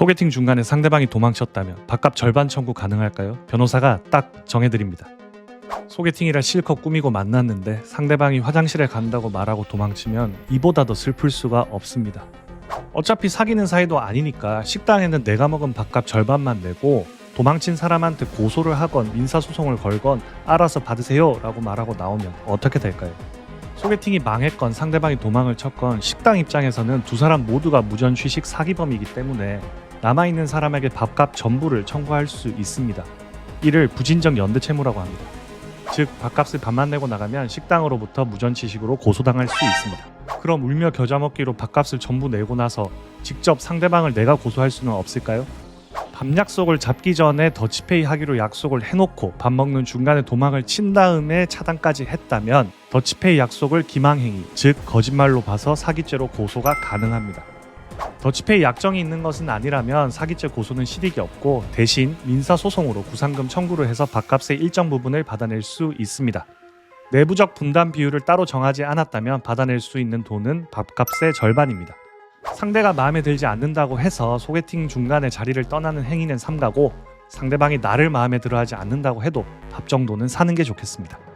소개팅 중간에 상대방이 도망쳤다면 밥값 절반 청구 가능할까요? 변호사가 딱 정해드립니다. 소개팅이라 실컷 꾸미고 만났는데 상대방이 화장실에 간다고 말하고 도망치면 이보다 더 슬플 수가 없습니다. 어차피 사귀는 사이도 아니니까 식당에는 내가 먹은 밥값 절반만 내고 도망친 사람한테 고소를 하건 민사소송을 걸건 알아서 받으세요 라고 말하고 나오면 어떻게 될까요? 소개팅이 망했건 상대방이 도망을 쳤건 식당 입장에서는 두 사람 모두가 무전 취식 사기범이기 때문에 남아있는 사람에게 밥값 전부를 청구할 수 있습니다. 이를 부진적 연대 채무라고 합니다. 즉 밥값을 반만 내고 나가면 식당으로부터 무전취식으로 고소당할 수 있습니다. 그럼 울며 겨자 먹기로 밥값을 전부 내고 나서 직접 상대방을 내가 고소할 수는 없을까요? 밥 약속을 잡기 전에 더치페이 하기로 약속을 해놓고 밥 먹는 중간에 도망을 친 다음에 차단까지 했다면 더치페이 약속을 기망행위, 즉 거짓말로 봐서 사기죄로 고소가 가능합니다. 더치페이 약정이 있는 것은 아니라면 사기죄 고소는 실익이 없고 대신 민사소송으로 구상금 청구를 해서 밥값의 일정 부분을 받아낼 수 있습니다. 내부적 분담 비율을 따로 정하지 않았다면 받아낼 수 있는 돈은 밥값의 절반입니다. 상대가 마음에 들지 않는다고 해서 소개팅 중간에 자리를 떠나는 행위는 삼가고 상대방이 나를 마음에 들어 하지 않는다고 해도 밥 정도는 사는 게 좋겠습니다.